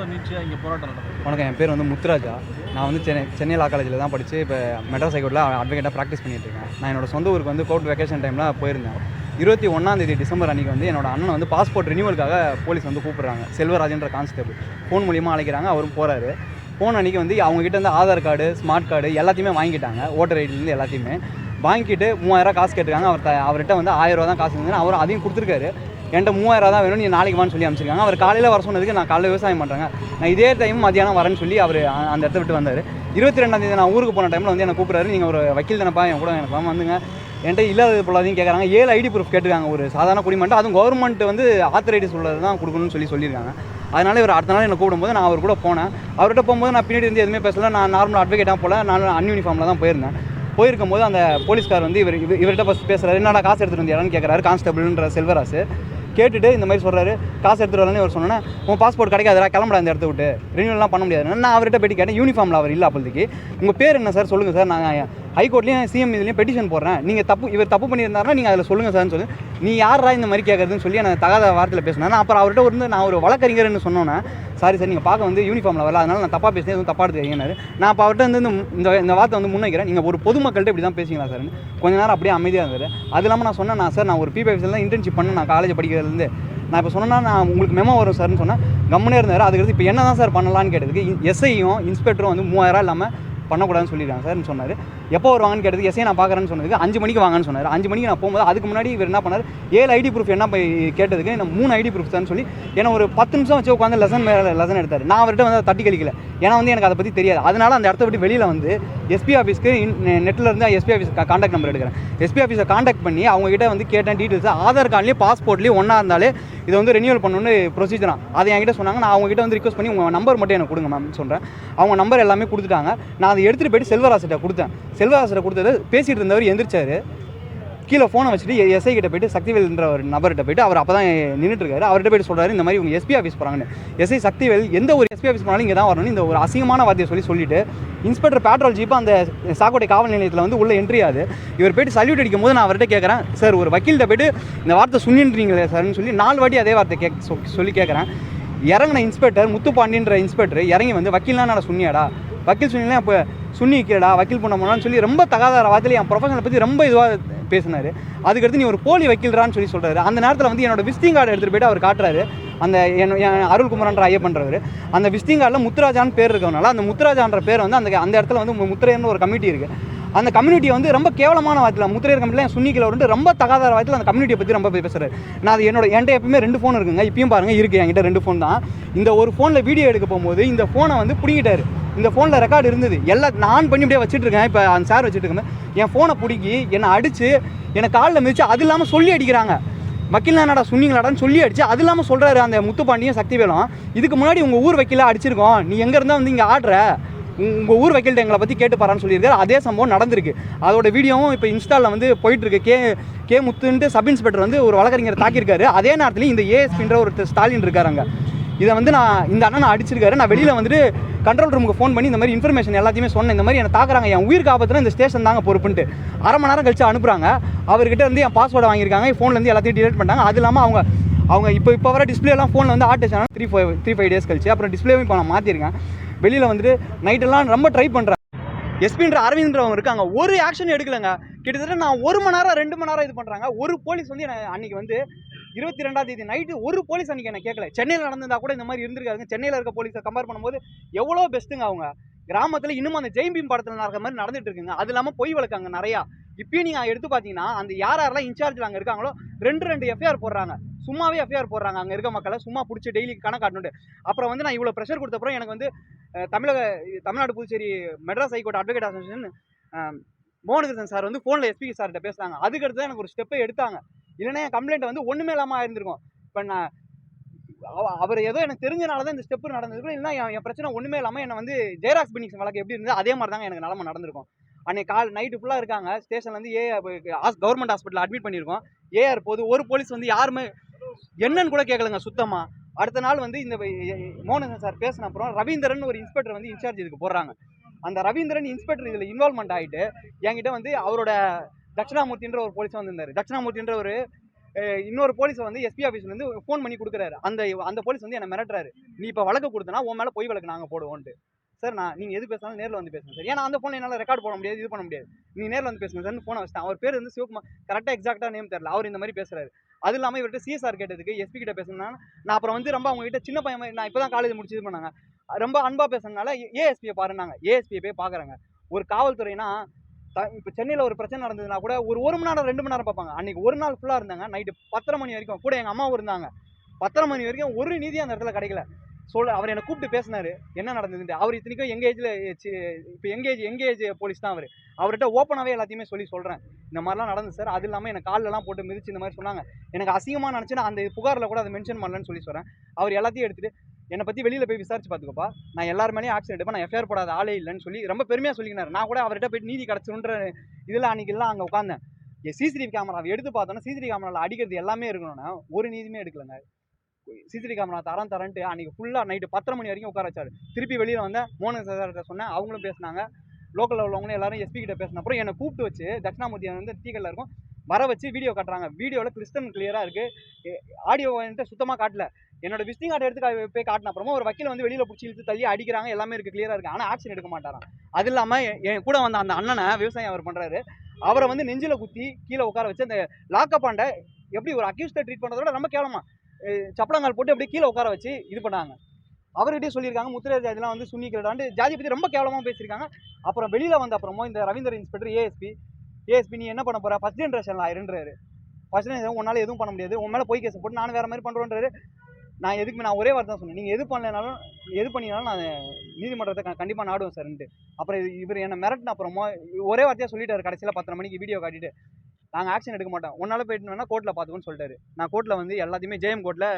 எவ்வளோ நீட்சியாக இங்கே போராட்டம் நடந்தது. வணக்கம் என் பேர் வந்து முத்துராஜா. நான் வந்து சென்னை சென்னை லா காலேஜில் தான் படித்து இப்போ மெட்ராஸ் ஹைகோர்ட்டில் அட்வொகேட்டாக ப்ராக்டிஸ் பண்ணிட்டு இருக்கேன். நான் என்னோட சொந்த ஊருக்கு வந்து கோர்ட் வெக்கேஷன் டைமில் போயிருந்தேன். இருபத்தி ஒன்றாந்தேதி டிசம்பர் அன்றைக்கி வந்து என்னோட அண்ணன் வந்து பாஸ்போர்ட் ரினியூவலுக்காக போலீஸ் வந்து கூப்பிட்றாங்க. செல்வராஜன்ற கான்ஸ்டபிள் ஃபோன் மூலியமாக அழைக்கிறாங்க அவரும் போகிறாரு ஃபோன் அன்றைக்கி வந்து அவங்ககிட்ட வந்து ஆதார் கார்டு ஸ்மார்ட் கார்டு எல்லாத்தையுமே வாங்கிட்டாங்க. ஓட்டர் ஐடிலேருந்து எல்லாத்தையுமே. வாங்கிட்டு மூவாயிரம் காசு கேட்டுருக்காங்க. அவர் த- அவர்கிட்ட வந்து ஆயிரம் ரூபா தான் காசு இருந்தது அவரும் அதையும் கொடுத்துருக்காரு. என்கிட்ட மூவாயிரம் தான் வேணும் நீ நாளைக்கு வான்னு சொல்லி அனுப்பிச்சிருக்காங்க. அவர் காலையில் வர சொன்னதுக்கு நான் காலையில் விவசாயம் பண்ணுறேங்க நான் இதே டைம் மதியானம் வரேன்னு சொல்லி அவர் அந்த இடத்த விட்டு வந்தார். இருபத்தி ரெண்டாம் தேதி நான் ஊருக்கு போன டைமில் வந்து என்னை கூப்பிட்றாரு. நீங்கள் ஒரு வக்கீல் தானப்பா என் கூட எனக்கு வந்துங்க. என்கிட்ட இல்லாதது பொல்லாதையும் கேட்குறாங்க ஏழு ஐடி ப்ரூஃப் கேட்டுருக்காங்க. ஒரு சாதாரண குடிமட்டம் அதுவும் கவர்மெண்ட் வந்து ஆத்தரைட்டிஸ் உள்ளது தான் கொடுக்கணும்னு சொல்லி சொல்லியிருக்காங்க. அதனால இவர் அடுத்த நாள் என்னை கூப்பிடும்போது நான் அவர் கூட போனேன். அவர்கிட்ட போகும்போது நான் பின்னாடி இருந்து எதுவுமே பேசல. நான் நார்மல் அட்வொகேட்டாக போல நான் அன்யூனிஃபார்மில் தான் போயிருந்தேன். போயிருக்கும்போது அந்த போலீஸ்கார் வந்து இவர் இவர்கிட்ட ஃபஸ்ட் பேசுகிறாரு என்னடா காசு எடுத்துகிட்டு வந்தியான்னு கேட்குறாரு கான்ஸ்டபிள்ன்ற செல்வராசு. கேட்டுட்டு இந்த மாதிரி சொல்கிறாரு காசு எடுத்துகிட்டு வரலன்னு அவர் சொன்னேன் உன் பாஸ்போர்ட் கிடைக்காதரா கிளம்புடா இந்த இடத்த விட்டு. ரினியூவல்லாம் பண்ண முடியாது. நான் அவர்கிட்ட போயிட்டு கேட்டேன் யூனிஃபார்மில் அவர் இல்லை அப்போதைக்கு. உங்கள் பேர் என்ன சார் சொல்லுங்கள் சார் நாங்கள் ஹைகோர்ட்லேயும் சிஎம் இதுலேயும் பெட்டிஷன் போடுறேன். நீங்கள் தப்பு இவர் தப்பு பண்ணியிருந்தாருன்னா நீங்கள் அதில் சொல்லுங்கள் சார்னு சொல்லி. நீ யாரா இந்த மாதிரி கேட்குறதுன்னு சொல்லி நான் தகாத வார்த்தையில் பேசினேன். நான் அப்புறம் அவர்கிட்ட வந்து நான் ஒரு வழக்கறிஞர்னு சொன்னோன்னே சாரி சார் நீங்கள் பார்க்க வந்து யூனிஃபார்மில் வரல. அதனால் நான் தப்பாக பேசினேன் எதுவும் தப்பாக எடுத்துக்கிறீங்கன்னாரு நான் அப்போ அவர்கிட்ட வந்து இந்த இந்த வார்த்தை வந்து முன்வைக்கிறேன். நீங்கள் ஒரு பொதுமக்கள்கிட்ட இப்படி தான் பேசிக்கலாம் சார்னு கொஞ்ச நேரம் அப்படியே அமைதியாக இருந்தார். அது இல்லாமல் நான் சொன்னேன் நான் சார் நான் ஒரு பிபிஎஃப்ஸில் தான் இன்டர்ன்ஷிப் பண்ணேன். நான் காலேஜ் படிக்கிறதுலேருந்து. நான் இப்போ சொன்னேன்னா நான் உங்களுக்கு மெமோ வரும் சார்னு சொன்னேன். கம்முனே இருந்தார். அதுக்கடுத்து இப்போ என்ன தான் சார் பண்ணலான்னு கேட்டதுக்கு எஸ்ஐயும் இன்ஸ்பெக்டரும் வந்து மூவாயிரம் இல்லாமல் பண்ணக்கூடாதுன்னு சொல்லிடுறாங்க சார்னு சொன்னார். எப்போ வருவாங்கன்னு கேட்டது எஸ்ஏ நான் பார்க்குறேன்னு சொன்னதுக்கு அஞ்சு மணிக்கு வாங்கன்னு சொன்னார். அஞ்சு மணிக்கு நான் போகும்போது அதுக்கு முன்னாடி இவர் என்ன பண்ணார்? ஏழு ஐடி ப்ரூஃப் என்ன போய் கேட்டதுக்கு நான் மூணு ஐடி ப்ரூஃப் தான் சொல்லி ஏன்னா ஒரு பத்து நிமிஷம் வச்சு உட்காந்து லெசன் மேலே லெசன் எடுத்தார். நான் அவர்கிட்ட வந்து அதை தட்டி கழிக்கல. ஏன்னா வந்து எனக்கு அதை பற்றி தெரியாது. அதனால அந்த இடத்த விட்டு வெளியில் வந்து எஸ்பி ஆஃபீஸ்க்கு நெட்டில் இருந்து எஸ்பி ஆஃபீஸ் காண்டாக்ட் நம்பர் எடுக்கிறேன். எஸ்பி ஆஃபீஸை காண்டாக்ட் பண்ணி அவங்ககிட்ட வந்து கேட்டேன் டீட்டெயில்ஸ் ஆதார் கார்ட்லேயும் பாஸ்போர்ட்லேயும் ஒன்றா இருந்தாலே இதை வந்து ரெனியூவல் பண்ணணும்னு ப்ரொசீஜராக அதை என்கிட்ட சொன்னாங்க. நான் அவங்ககிட்ட வந்து ரிக்வஸ்ட் பண்ணி உங்கள் நம்பர் மட்டும் எனக்கு கொடுங்க மேம் சொல்கிறேன் அவங்க நம்பர் எல்லாமே கொடுத்துட்டாங்க. நான் அதை எடுத்துகிட்டு போயிட்டு செல்வராசிட்ட கொடுத்தேன். செல்வாசரை கொடுத்தது பேசிகிட்டு இருந்தவர் எந்திரிச்சாரு. கீழே ஃபோனை வச்சுட்டு எஸ்ஐ கிட்ட போயிட்டு சக்திவேல்ன்ற ஒரு நபர்கிட்ட போயிட்டு அவர் அப்போ தான் நின்றுட்டு இருக்காரு அவர்கிட்ட போயிட்டு சொல்கிறாரு இந்த மாதிரி இவங்க எஸ்பி ஆஃபீஸ் போகிறாங்கன்னு எஸ்ஐ சக்திவேல் எந்த ஒரு எஸ்பி ஆஃபீஸ் போனாலும் இங்கே தான் வரணும் இந்த ஒரு அசிங்கமான வார்த்தையை சொல்லி சொல்லிட்டு இன்ஸ்பெக்டர் பேட்ரோல் ஜீப் அந்த சாக்கோட்டை காவல் நிலையத்தில் வந்து உள்ள என்ட்ரி ஆகுது இவர் போயிட்டு சல்யூட் அடிக்கும் போது நான் அவர்கிட்ட கேட்குறேன் சார் ஒரு வக்கீல்கிட்ட போயிட்டு இந்த வார்த்தை சுண்ணின்றீங்களே சார்னு சொல்லி நாலு வாட்டி அதே வார்த்தை கேக் சொ- சொல்லி கேட்குறேன் இறங்கின இன்ஸ்பெக்டர் முத்துப்பாண்டின்ற இன்ஸ்பெக்டர் இறங்கி வந்து வக்கீல்லாம் நான் சுண்ணியாடா? வக்கீல் சுண்ணிலாம் இப்போ சுண்ணி கேடா வக்கீல் பண்ண போனான்னு சொல்லி ரொம்ப தகாதார வார்த்தையில் என் ப்ரொஃபஷனை பற்றி ரொம்ப இதுவாக பேசினார். அதுக்கடுத்து நீ ஒரு போலி வக்கீல்றான்னு சொல்லி சொல்கிறாரு அந்த நேரத்தில் வந்து என்னோட விசிட்டிங் கார்டு எடுத்துகிட்டு போய்ட்டு அவர் காட்டுறாரு. அந்த என் என் அருள்குமரன்ற ஐயப்பன்றவர். அந்த விசிட்டிங் கார்டில் முத்துராஜான்னு பேர் இருக்கிறதுனால அந்த முத்துராஜான்ற பேர் வந்து அந்த அந்த இடத்துல வந்து மு- ஒரு கமிட்டி இருக்குது அந்த கம்யூனிட்டியை வந்து ரொம்ப கேவலமான வார்த்தையில் முத்திரையர் கமிட்டியில் சுன்னிக்கில் வந்து ரொம்ப தகாதார வார்த்தையில் அந்த கம்யூனிட்டியை பற்றி ரொம்ப பேசுகிறார் நான் அது என்னோட என்கிட்ட எப்பவுமே ரெண்டு ஃபோன் இருக்குங்க. இப்பயும் பாருங்கள் இருக்குது என்கிட்ட ரெண்டு ஃபோன் தான். இந்த ஒரு ஃபோனில் வீடியோ எடுக்க போகும்போது இந்த ஃபோனை வந்து பிடிங்கிட்டாரு. இந்த ஃபோனில் ரெக்கார்டு இருந்தது. எல்லாம் நான் பண்ணி அப்படியே வச்சுட்டு இருக்கேன் இப்போ அந்த சார் வச்சுட்டு இருக்கேன் என் ஃபோனை பிடிக்கி என்னை அடித்து என்னை காலில் மிதிச்சு அது இல்லாமல் சொல்லி அடிக்கிறாங்க. வக்கீல் என்னடா சொன்னீங்களாடான்னு சொல்லி அடிச்சு அது இல்லாமல் சொல்கிறாரு அந்த முத்துப்பாண்டியும் சக்திவேலும். இதுக்கு முன்னாடி உங்கள் ஊர் வக்கீலாக அடிச்சிருக்கோம். நீ எங்கே இருந்தால் வந்து இங்கே ஆடுற? உங்கள் ஊர் வக்கீல்கிட்ட எங்களை பற்றி கேட்டு பாரான்னு சொல்லியிருக்காரு. அதே சம்பவம் நடந்திருக்கு. அதோட வீடியோவும் இப்போ இன்ஸ்டாவில் வந்து போயிட்டுருக்கு. கே கே முத்துன்ட்டு சப் இன்ஸ்பெக்டர் வந்து ஒரு வழக்கறிஞர் தாக்கியிருக்காரு. அதே நேரத்துலையும் இந்த ஏஎஸ்பின்ற ஒரு ஸ்டாலின் இருக்காரு அங்கே. இதை வந்து நான் இந்த அண்ணன் நான் அடிச்சிருக்காரு. நான் வெளியில் வந்துட்டு கண்ட்ரோல் ரூமுக்கு ஃபோன் பண்ணி இந்த மாதிரி இன்ஃபர்மேஷன் எல்லாத்தையுமே சொன்னேன். இந்த மாதிரி என்னை தாக்குறாங்க. என் உயிருக்கு ஆபத்தில் இந்த ஸ்டேஷன் தாங்க பொறுப்புன்ட்டு. அரை மணி நேரம் கழிச்சு அனுப்புகிறாங்க அவர்கிட்ட இருந்து என் பாஸ்வேர்டு வாங்கியிருக்காங்க. ஃபோன்லேருந்து எல்லாத்தையும் டிலேட் பண்ணிட்டாங்க. அது இல்லாமல் அவங்க அவங்க இப்போ இப்போ வர டிஸ்பிளேலாம் ஃபோனில் வந்து art three five three five days கழிச்சு. அப்புறம் டிஸ்பிளேவும் இப்போ நான் மாற்றிருக்கேன் வெளியில் வந்துட்டு நைட்டெல்லாம் ரொம்ப ட்ரை பண்ணுறேன் எஸ்பின்ற அரவிந்த்ன்றவங்க இருக்காங்க. ஒரு ஆக்ஷன் எடுக்கலைங்க. கிட்டத்தட்ட நான் ஒரு மணி நேரம் ரெண்டு மணி நேரம் இது பண்ணுறாங்க ஒரு போலீஸ் வந்து என்ன அன்னைக்கு வந்து இருபத்தி ரெண்டாம் தேதி நைட்டு ஒரு போலீஸ் அன்னைக்கு என்ன கேட்கல சென்னையில் நடந்திருந்தா கூட இந்த மாதிரி இருந்திருக்காங்க சென்னையில் இருக்க போலீஸை கம்பேர் பண்ணும்போது எவ்வளோ பெஸ்ட்டுங்க அவங்க. கிராமத்தில் இன்னும் அந்த ஜெயம் பீம் படத்தில் நடக்கிற மாதிரி நடந்துட்டு இருக்குங்க. அது இல்லாமல் பொய் வழக்காங்க நிறையா. இப்பயும் நீங்கள் எடுத்து பார்த்தீங்கன்னா அந்த யார் யாரெல்லாம் இன்சார்ஜில் அங்கே இருக்காங்களோ ரெண்டு ரெண்டு எஃப்ஐஆர் போடுறாங்க. சும்மாவே எஃப்ஐஆர் போடுறாங்க. அங்கே இருக்க மக்களை சும்மா பிடிச்சி டெய்லி கணக்காட்டணுட்டு அப்புறம் வந்து நான் இவ்வளோ ப்ரெஷர் கொடுத்தப்பறம் எனக்கு வந்து தமிழக Tamil Nadu Puducherry Madras high court advocate association Mohanakrishnan sir வந்து ஃபோனில் எஸ்பி சார்கிட்ட பேசுனாங்க. அதுக்கடுத்து தான் எனக்கு ஒரு ஸ்டெப்பை எடுத்தாங்க. இல்லைன்னா என் கம்ப்ளைண்ட் வந்து ஒன்றுமே இல்லாமல் ஆயிருந்திருக்கும். இப்போ நான் அவ- அவர் ஏதோ எனக்கு தெரிஞ்சனால தான் இந்த ஸ்டெப் நடந்திருக்கும். இல்லைன்னா என் என் பிரச்சனை ஒன்றுமே இல்லாமல் என்னை வந்து ஜெயராக்ஸ் பினிக்ஸ் வழக்கு எப்படி இருந்தது அதே மாதிரி தாங்க எனக்கு நிலமை நடந்திருக்கும். அன்னைக்கு கால் நைட்டு ஃபுல்லாக இருக்காங்க. ஸ்டேஷன்லேருந்து ஏ கவர்மெண்ட் ஹாஸ்பிட்டல் அட்மிட் பண்ணியிருக்கோம். ஏஆர் போது ஒரு போலீஸ் வந்து யாருமே என்னன்னு கூட கேட்கலங்க சுத்தமாக அடுத்த நாள் வந்து இந்த மோகனன் சார் பேசின அப்புறம் ரவீந்திரன் ஒரு இன்ஸ்பெக்டர் வந்து இன்சார்ஜ் இதுக்கு போடுறாங்க. அந்த ரவீந்திரன் இன்ஸ்பெக்டர் இதில் இன்வால்மெண்ட் ஆகிட்டு என்கிட்ட வந்து அவரோட தட்சிணாமூர்த்தின்ற ஒரு போலீஸ் வந்திருந்தார் தட்சிணாமூர்த்தின்ற ஒரு இன்னொரு போலீஸை வந்து எஸ்பி ஆஃபீஸ்லேருந்து ஃபோன் பண்ணி கொடுக்குறாரு. அந்த அந்த போலீஸ் வந்து என்ன மிரட்டுறாரு. நீ இப்போ வழக்கு கொடுத்தனா உன் மேலே பொய் வழக்கு நாங்கள் போடுவோன்ட்டு. சார் நான் நீங்கள் எது பேசினாலும் நேரில் வந்து பேசுங்க சார். ஏன்னா அந்த ஃபோன் என்னால் ரெக்கார்ட் போட முடியாது இது பண்ண முடியாது. நீ நேரில் வந்து பேசுங்க சார்னு ஃபோனை வச்சிட்டேன். அவர் பேர் வந்து சிவகுமார். கரெக்டாக எக்ஸாக்டாக நேம் தெரில அவர் இந்த மாதிரி பேசுறாரு. அது இல்லாமல் இவர்கிட்ட சிஎஸ்ஆர் கேட்டதுக்கு எஸ்பி கிட்ட பேசணும்னா நான் அப்புறம் வந்து ரொம்ப அவங்ககிட்ட சின்ன பையன் மாதிரி நான் இப்போ தான் காலேஜ் முடிச்சு இது பண்ணாங்க. ரொம்ப அன்பாக பேசுறதுனால ஏஎஸ்பியை பாருனாங்க ஏஎஸ்பியை போய் பார்க்குறாங்க ஒரு காவல்துறைனா இப்போ சென்னையில் ஒரு பிரச்சனை நடந்ததுன்னா கூட ஒரு ஒரு மணி நேரம் ரெண்டு மணி நேரம் பார்ப்பாங்க. அன்னைக்கு ஒரு நாள் ஃபுல்லாக இருந்தாங்க. நைட்டு பத்தரை மணி வரைக்கும் கூட எங்கள் அம்மாவும் இருந்தாங்க. பத்தரை மணி வரைக்கும் ஒரு நீதி அந்த இடத்துல கிடைக்கல. சொல்ல அவர் என்னை கூப்பிட்டு பேசினாரு. என்ன நடந்ததுன்ட்டு அவர் இத்தனைக்கும் எங்கள் ஏஜில் இப்போ எங்கேஜ் எங்கேஜ் போலீஸ் தான் அவர். அவர்கிட்ட ஓப்பனாகவே எல்லாத்தையுமே சொல்லி சொல்கிறேன் இந்த மாதிரிலாம் நடந்து சார் அது இல்லாமல் எனக்கு கால்லலாம் போட்டு மிதிச்சு இந்த மாதிரி சொன்னாங்க. எனக்கு அசிங்கமாக நினச்சி நான் அந்த புகாரில் கூட அதை மென்ஷன் பண்ணலன்னு சொல்லி சொல்கிறேன் அவர் எல்லாத்தையும் எடுத்துகிட்டு என்னை பற்றி வெளியில் போய் விசாரிச்சு பார்த்துக்கோப்பா. நான் எல்லார் மேலேயும் ஆக்ஷன் எடுப்பேன். நான் எஃப்ஐஆர் போடாத ஆளே இல்லைன்னு சொல்லி ரொம்ப பெருமையாக சொல்லிக்கினார். நான் கூட அவர்கிட்ட போய் நீதி கிடச்சிருன்ற இதில் அன்றைக்கி எல்லாம் அங்கே உட்காந்தேன் சிசிடிவி கேமரா எடுத்து பார்த்தோன்னா சிசிடிவி கேமராவில் அடிக்கிறது எல்லாமே இருக்கணும்னா ஒரு நீதியுமே எடுக்கலங்க. சிசிடிவி கேமரா தரம் தரன்ட்டு அன்றைக்கி ஃபுல்லாக நைட்டு பத்தரை மணி வரைக்கும் உட்கார வச்சார். திருப்பி வெளியில் வந்தேன். மோகன் சார்கிட்ட சொன்னேன். அவங்களும் பேசினாங்க. லோக்கலில் உள்ளவங்களும் எல்லாரும் எஸ்பி கிட்ட பேசின அப்புறம் என்னை கூப்பிட்டு வச்சு தட்சிணாமூர்த்தி வந்து டீக்கல்ல இருக்கும். வர வச்சு வீடியோ காட்டுறாங்க. வீடியோவில் கிறிஸ்டன் கிளியராக இருக்குது ஆடியோ வந்துட்டு சுத்தமாக காட்டல. என்னோட விசிட்டிங் கார்டு எடுத்து போய் காட்டின அப்புறமா ஒரு வக்கீல் வந்து வெளியில் பிடிச்சி இழுத்து தள்ளி அடிக்கிறாங்க. எல்லாமே இருக்குது கிளியராக இருக்குது ஆனால் ஆக்ஷன் எடுக்க மாட்டாரான் அது இல்லாமல் என் கூட வந்த அந்த அண்ணனை விவசாயம் அவர் பண்ணுறாரு அவரை வந்து நெஞ்சில் குத்தி கீழே உட்கார வச்சு அந்த லாக்கப் ஆண்ட எப்படி ஒரு அக்யூஸ்டை ட்ரீட் பண்ணுறத விட ரொம்ப கேவலமா சப்பளங்கால் போட்டு அப்படியே கீழே உட்கார வச்சு இது பண்ணாங்க. அவர்கிட்டயே சொல்லியிருக்காங்க. முத்திரை ஜாதிலாம் வந்து சுன்னிக்கிறடாண்டு ஜாதி பற்றி ரொம்ப கேவலமாக பேசியிருக்காங்க. அப்புறம் வெளியில் வந்த அப்புறமோ இந்த ரவீந்தர் இன்ஸ்பெக்டர் ஏஎஸ்பி ஏஎஸ்பி நீ என்ன பண்ண போகிற ஃபஸ்ட் ஜென்ரேஷனில் ஆயிருன்றாரு ஃபர்ஸ்ட் ஜென்ரேஷன் உன்னால் எதுவும் பண்ண முடியாது. உன் மேலே போய் கேஸ் போட்டு நான் வேறு மாதிரி பண்ணுறோன்றாரு நான் எதுக்குமே நான் ஒரே வார்த்தை தான் சொன்னேன். நீங்கள் எது பண்ணலைனாலும் எது பண்ணினாலும் நான் நீதிமன்றத்தை கண்டிப்பாக நாடுவேன் சார்ன்ட்டு அப்புறம் இது- இவர் என்னை மிரட்டின அப்புறமா ஒரே வார்த்தையாக சொல்லிட்டாரு கடைசியில் பத்தரை மணிக்கு வீடியோ காட்டிட்டு. நாங்கள் ஆக்ஷன் எடுக்க மாட்டோம். ஒன்றால் போயிட்டு வேணால் கோர்ட்டில் பார்த்துக்கோன்னு சொல்லிட்டாரு. நான் கோர்ட்டில் வந்து எல்லாத்தையுமே ஜெயம் கோர்ட்டில்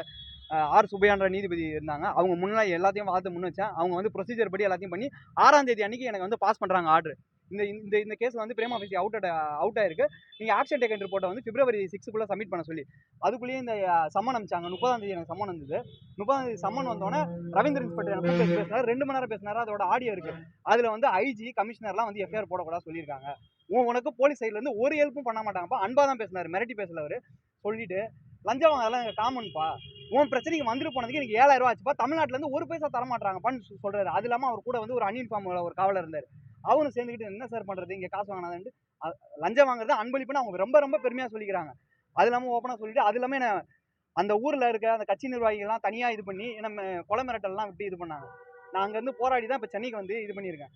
ஆர் சுபையான்ற நீதிபதி இருந்தாங்க. அவங்க முன்னாடி எல்லாத்தையும் பார்த்து முன் வச்சேன். அவங்க வந்து ப்ரொசீஜர் படி எல்லாத்தையும் பண்ணி ஆறாம் தேதி அன்னைக்கு எனக்கு வந்து பாஸ் பண்ணுறாங்க ஆர்டர் இந்த இந்த இந்த கேஸ் வந்து பிரேம் ஆஃபீஸ் அவுட் அவுட் ஆயிருக்கு. நீங்கள் ஆக்ஷன் டேக்கன் ரிப்போர்ட்டை வந்து பிப்ரவரி சிக்ஸுக்குள்ளே சப்மிட் பண்ண சொல்லி. அதுக்குள்ளேயே இந்த சம்மன் அனுப்பிச்சாங்க முப்பதாம் தேதி எனக்கு சம்மன் வந்தது. முப்பதாம் தேதி சம்மன் வந்தோடனே ரவீந்திர இன்ஸ்பெக்டர் எனக்கு பேசினாரு. ரெண்டு மணி நேரம் பேசினாரு. அதோட ஆடியோ இருக்கு. அதில் வந்து ஐஜி கமிஷனர்லாம் வந்து எஃப்ஐஆர் போடக்கூடாது சொல்லியிருக்காங்க. உன் உனக்கு போலீஸ் சைட்லேருந்து ஒரு ஹெல்ப்பும் பண்ண மாட்டாங்கப்பா அன்பா தான் பேசினாரு. மிரட்டி பேசல அவர் சொல்லிட்டு லஞ்சம் வாங்கலாம் எங்கள் காமன்ப்பா உன் பிரச்சனைக்கு வந்துட்டு போனதுக்கு எனக்கு ஏழாயிரம் ரூபா ஆச்சுப்பா. தமிழ்நாட்டிலேருந்து ஒரு பைசா தர மாட்டாங்கப்பான்னு சொ- சொல்றாரு. அது இல்லாமல் அவர் கூட வந்து ஒரு அன்இன்ஃபார்ம் ஒரு காவலர் இருந்தார். அவரும் சேர்ந்துக்கிட்டு என்ன சார் பண்ணுறது இங்கே காசு வாங்கினாதுன்ட்டு லஞ்சம் வாங்குறது அன்பளிப்புன்னு அவங்க ரொம்ப ரொம்ப பெருமையாக சொல்லிக்கிறாங்க. அது இல்லாமல் ஓப்பனாக சொல்லிட்டு அது இல்லாமல் என்ன அந்த ஊரில் இருக்க அந்த கட்சி நிர்வாகிகள்லாம் தனியாக இது பண்ணி நம்ம கொலை மிரட்டல்லாம் விட்டு இது பண்ணாங்க. நான் அங்கேருந்து போராடி தான் இப்போ சென்னைக்கு வந்து இது பண்ணியிருக்கேன்.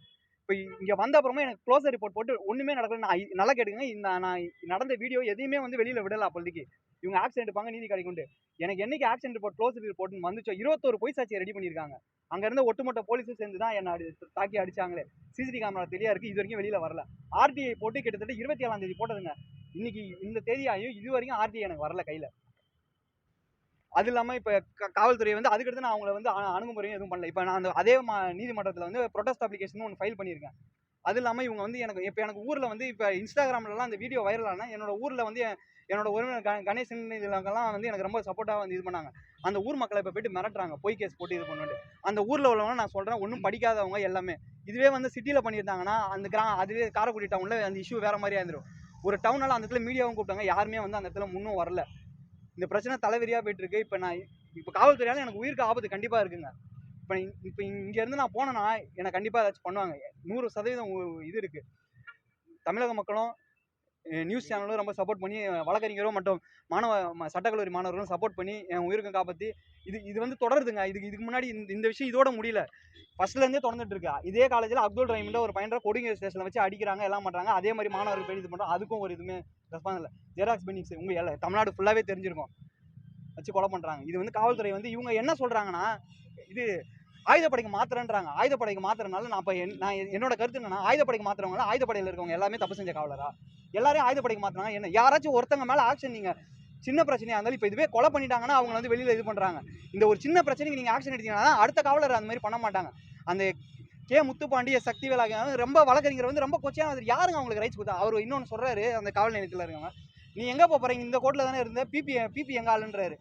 இப்போ இங்கே வந்த அப்புறமா எனக்கு க்ளோஸர் ரிப்போர்ட் போட்டு ஒன்றுமே நடக்கல நான் நல்லா கேட்டுங்க இந்த நான் நடந்த வீடியோ எதையுமே வந்து வெளியில் விடல அப்போதைக்கு. இவங்க ஆக்சிடென்ட் பாங்க நீதி கிடைக்குண்டு எனக்கு என்னைக்கு ஆக்சிடென்ட் ரிப்போர்ட் க்ளோஸ் ரிப்போர்ட்னு வந்துச்சோ இருபத்தோரு பொய் சாட்சியை ரெடி பண்ணியிருக்காங்க. அங்கேருந்து ஒட்டுமொத்த போலீஸும் சேர்ந்து தான் என்னை அடி தாக்கி அடிச்சாங்களே. சிசிடி கேமரா தெரியா இருக்குது இது வரைக்கும் வெளியில் வரல. ஆர்டிஐ போட்டு கிட்டத்தட்ட இருபத்தி ஏழாம் தேதி போட்டதுங்க. இன்னைக்கு இந்த தேதி ஆகியும் இது வரைக்கும் ஆர்டிஐ எனக்கு வரல கையில். அது இல்லாமல் இப்போ காவல்துறை வந்து அதுக்கடுத்து நான் அவங்கள வந்து அணுகுமுறையும் எதுவும் பண்ணல. இப்போ நான் அந்த அதே மா- நீதிமன்றத்தில் வந்து ப்ரொடெஸ்ட் அப்ளிகேஷன் ஒன்று ஃபைல் பண்ணியிருக்கேன். அது இல்லாமல் இவங்க வந்து எனக்கு இப்போ எனக்கு ஊரில் வந்து இப்போ இன்ஸ்டாகிராம்லலாம் அந்த வீடியோ வைரல் ஆனால் என்னோட ஊரில் வந்து என்னோட உறவினர் க- கணேசன் இதுலலாம் வந்து எனக்கு ரொம்ப சப்போர்ட்டாக வந்து இது பண்ணாங்க. அந்த ஊர் மக்களை இப்போ போயிட்டு மிரட்டுறாங்க. பொய் கேஸ் போட்டு இது பண்ணிட்டு அந்த ஊரில் உள்ளவங்க நான் சொல்கிறேன் ஒன்றும் படிக்காதவங்க எல்லாமே. இதுவே வந்து சிட்டியில் பண்ணியிருந்தாங்கன்னா அந்த கிரா அதுவே காரைக்குடி டவுனில் அந்த இஷ்யூ வேறு மாதிரி ஆயிருந்துடும் ஒரு டவுனால அந்த இடத்துல மீடியாவும் கூப்பிட்டாங்க. யாருமே வந்து அந்த இடத்துல முன்னும் வரல. இந்த பிரச்சனை தலைவரியாக போயிட்டு இருக்கு இப்போ நான் இப்போ காவல்துறையால் எனக்கு உயிருக்கு ஆபத்து கண்டிப்பாக இருக்குங்க. இப்போ இப்போ இங்கேருந்து நான் போனேன்னா எனக்கு கண்டிப்பாக ஏதாச்சும் பண்ணுவாங்க. நூறு சதவீதம் இது இருக்குது தமிழக மக்களும் நியூஸ் சேனலும் ரொம்ப சப்போர்ட் பண்ணி வழக்கறிஞரும் மற்றும் மாணவ சட்டக்கல்லூரி மாணவர்களும் சப்போர்ட் பண்ணி என் உயிருக்கும் காப்பாற்றி இது இது வந்து தொடருதுங்க. இதுக்கு இதுக்கு முன்னாடி இந்த இந்த விஷயம் இதோட முடியல. ஃபர்ஸ்ட்லேருந்தே தொடர்ந்துட்டு இருக்கு. இதே காலேஜில் அப்துல் ரஹீம்ல ஒரு பையன் கொடுங்க ஸ்டேஷனில் வச்சு அடிக்கிறாங்க எல்லாம் பண்ணுறாங்க அதே மாதிரி மாணவர்கள் போய் இது பண்ணுறோம் அதுக்கும் ஒரு இதுவுமே ரெஸ்பான்ஸ் இல்லை. ஜெராக்ஸ் பெனிக்ஸ் உங்கள் எல்லா தமிழ்நாடு ஃபுல்லாகவே தெரிஞ்சிருக்கும். வச்சு கொலை பண்ணுறாங்க இது வந்து காவல்துறை வந்து இவங்க என்ன சொல்கிறாங்கன்னா இது ஆயுதப்படைக்கு மாத்திரன்றாங்க ஆயுதப்படைக்கு மாத்திரனால நான் இப்போ நான் என்னோட கருத்து என்னன்னா ஆயுதப்படைக்கு மாத்திரவங்க ஆயுதப்படையில் இருக்கவங்க எல்லாமே தப்பு செஞ்ச காவலரா? எல்லாரையும் ஆயுதப்படைக்கு மாத்தினாங்க என்ன? யாராச்சும் ஒருத்தங்க மேலே ஆக்ஷன் நீங்கள் சின்ன பிரச்சனையாக இருந்தாலும் இப்போ இதுவே கொலை பண்ணிட்டாங்கன்னா அவங்க வந்து வெளியில் இது பண்ணுறாங்க இந்த ஒரு சின்ன பிரச்சனைக்கு நீங்கள் ஆக்ஷன் எடுத்தீங்கன்னா அடுத்த காவலர் அந்த மாதிரி பண்ண மாட்டாங்க. அந்த கே. முத்துப்பாண்டிய சக்தி வேலாக ரொம்ப வழக்கறிஞர் வந்து ரொம்ப கொச்சையாக வந்து யாருங்க அவங்களுக்கு ரைட்ஸ் கொடுத்தா? அவர் இன்னொன்று சொல்கிறாரு அந்த காவல் நிலையத்தில் இருக்கவங்க. நீ எங்கே போகிறீங்க இந்த கோட்டில் தானே இருந்த? பிபி பிபி எங்க ஆளுன்றாரு.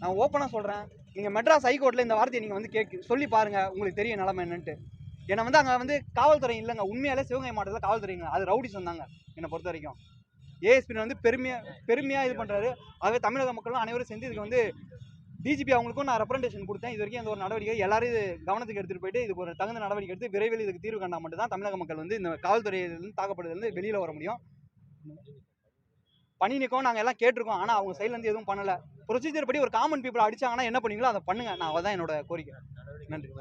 நான் ஓப்பனாக சொல்கிறேன் நீங்கள் மெட்ராஸ் ஹைகோர்ட்டில் இந்த வார்த்தையை நீங்கள் வந்து கேட்க சொல்லி பாருங்கள் உங்களுக்கு தெரியும் நிலமை என்னன்ட்டு. என்னை வந்து அங்கே வந்து காவல்துறை இல்லைங்க. உண்மையாலே சிவகங்கை மாவட்டத்தில் காவல்துறைங்க அது ரவுடி சொன்னாங்க என்னை பொறுத்த வரைக்கும். ஏஎஸ்பி வந்து பெருமையாக பெருமையாக இது பண்ணுறாரு ஆகவே தமிழக மக்களும் அனைவரும் சேர்ந்து இதுக்கு வந்து டிஜிபி அவங்களுக்கும் நான் ரெப்ரண்டேஷன் கொடுத்தேன். இது வரைக்கும் இந்த ஒரு நடவடிக்கை எல்லாரும் இது கவனத்துக்கு எடுத்துகிட்டு போயிட்டு இதுக்கு ஒரு தகுந்த நடவடிக்கை எடுத்து விரைவில் இதுக்கு தீர்வு கண்டா மட்டும் தான் தமிழக மக்கள் வந்து இந்த காவல்துறையிலிருந்து தாக்கப்படுறதுலேருந்து வெளியில் வர முடியும். பணி நீக்கம் நாங்கள் எல்லாம் கேட்டிருக்கோம். ஆனால் அவங்க சைட்லேருந்து எதுவும் பண்ணலை. ப்ரொசீஜர் படி ஒரு காமன் பீப்புள் அடிச்சாங்கன்னா என்ன பண்ணுவீங்களோ அதை பண்ணுங்க. நான் அதான் என்னோட கோரிக்கை. நன்றி.